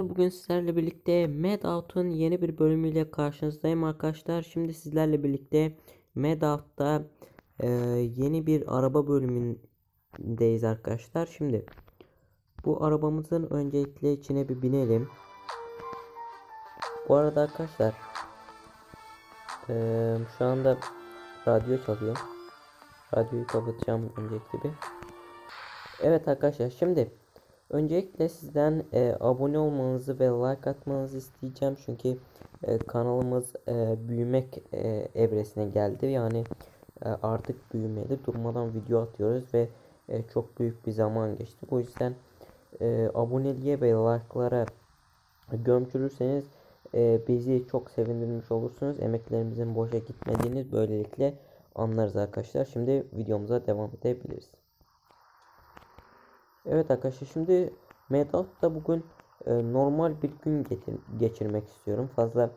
Bugün sizlerle birlikte Mad Out'un yeni bir bölümüyle karşınızdayım arkadaşlar. Şimdi sizlerle birlikte Mad Out'ta e, yeni bir araba bölümündeyiz arkadaşlar. Şimdi bu arabamızın öncelikle içine bir binelim. Bu arada arkadaşlar e, şu anda radyo çalıyor. Radyoyu kapatacağım öncelikle bir. Evet arkadaşlar şimdi öncelikle sizden e, abone olmanızı ve like atmanızı isteyeceğim. Çünkü e, kanalımız e, büyümek e, evresine geldi. Yani e, artık büyümeli durmadan video atıyoruz ve e, çok büyük bir zaman geçti. Bu yüzden e, aboneliğe ve like'lara gömçürürseniz e, bizi çok sevindirmiş olursunuz. Emeklerimizin boşa gitmediğini böylelikle anlarız arkadaşlar. Şimdi videomuza devam edebiliriz. Evet arkadaşlar şimdi Medat'ta bugün e, normal bir gün getir, geçirmek istiyorum. Fazla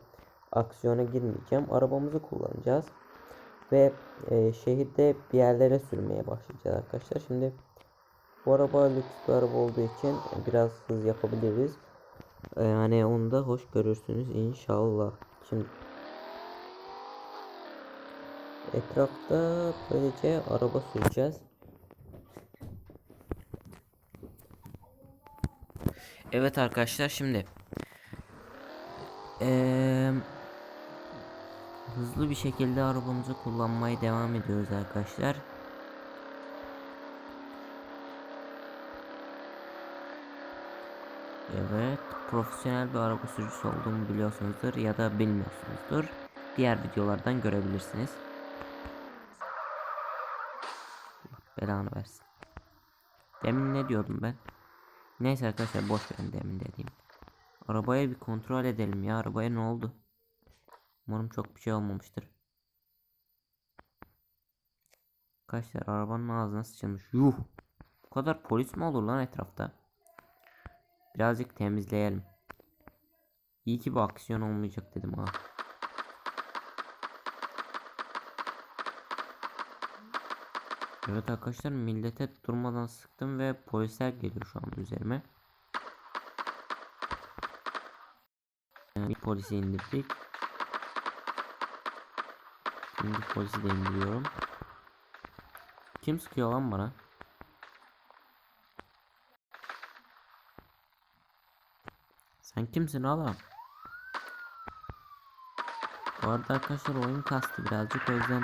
aksiyona girmeyeceğim. Arabamızı kullanacağız. Ve e, şehirde bir yerlere sürmeye başlayacağız arkadaşlar. Şimdi bu araba lüks bir araba olduğu için biraz hız yapabiliriz. E, yani onu da hoş görürsünüz inşallah. Şimdi etrafta böylece araba süreceğiz. Evet arkadaşlar şimdi eee, hızlı bir şekilde arabamızı kullanmaya devam ediyoruz arkadaşlar. Evet, profesyonel bir araba sürücüsü olduğumu biliyorsunuzdur ya da bilmiyorsunuzdur. Diğer videolardan görebilirsiniz. Belanı versin. Demin ne diyordum ben? Neyse arkadaşlar boş verin demin dediğim. Arabaya bir kontrol edelim ya. Arabaya ne oldu? Umarım çok bir şey olmamıştır. Arkadaşlar arabanın ağzına sıçılmış. Yuh. Bu kadar polis mi olur lan etrafta? Birazcık temizleyelim. İyi ki bu aksiyon olmayacak dedim ha. Evet arkadaşlar millete durmadan sıktım ve polisler geliyor şu an üzerime. Yani bir polisi indirdik. Şimdi polisi de indiriyorum. Kim sıkıyor lan bana? Sen kimsin oğlum? Bu arada arkadaşlar oyun kastı birazcık o yüzden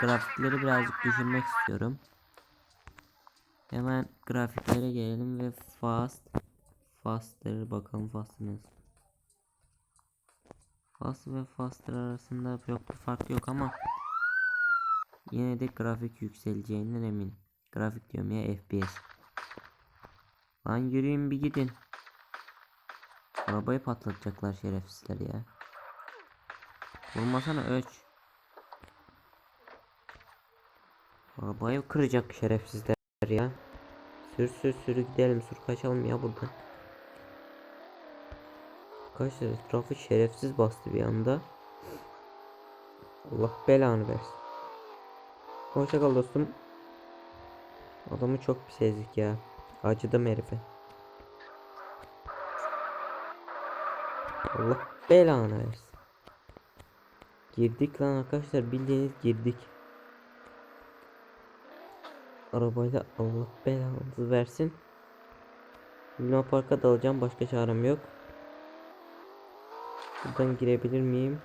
grafikleri birazcık düşürmek istiyorum. Hemen grafiklere gelelim ve fast faster bakalım faster nasıl. Fast ve faster arasında çok bir fark yok ama yine de grafik yükseleceğinden eminim. Grafik diyorum ya FPS. Lan yürüyün bir gidin. Arabayı patlatacaklar şerefsizler ya. Vurmasana öç. Arabayı kıracak şerefsizler ya. Sür sür sür gidelim sür kaçalım ya buradan. Arkadaşlar etrafı şerefsiz bastı bir anda. Allah belanı versin. Hoşça kal dostum. Adamı çok pis ezdik ya. Acıdım herife. Allah belanı versin. Girdik lan arkadaşlar bildiğiniz girdik. Arabayla Allah belanızı versin. Luna Park'a dalacağım başka çarem yok. Buradan girebilir miyim?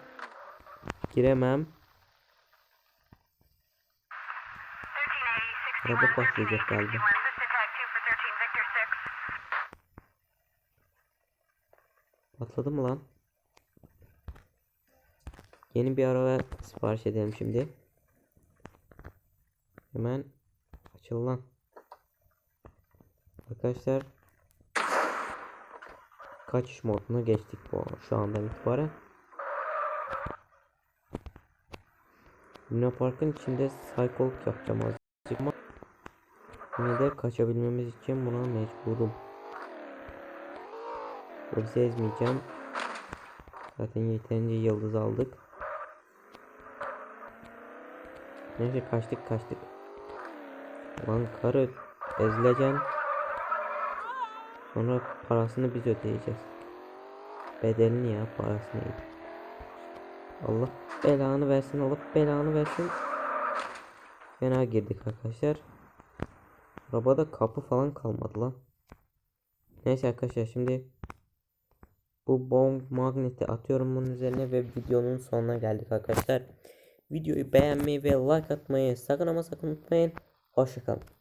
Giremem. Araba patlayacak galiba. Patladı mı lan? Yeni bir araba sipariş edelim şimdi. Hemen açıl lan. Arkadaşlar kaçış moduna geçtik bu şu andan itibaren. Luna Park'ın içinde saykoluk yapacağım azıcık ama yine de kaçabilmemiz için buna mecburum. Polisi ezmeyeceğim. Zaten yeterince yıldız aldık. Neyse kaçtık kaçtık. Lan karı ezileceksin. Sonra parasını biz ödeyeceğiz. bedelini ya parasını. Allah belanı versin Allah belanı versin. Fena girdik arkadaşlar. Arabada kapı falan kalmadı lan. Neyse arkadaşlar şimdi bu bomb magneti atıyorum bunun üzerine ve videonun sonuna geldik arkadaşlar. Videoyu beğenmeyi ve like atmayı sakın ama sakın unutmayın. Hoşçakalın.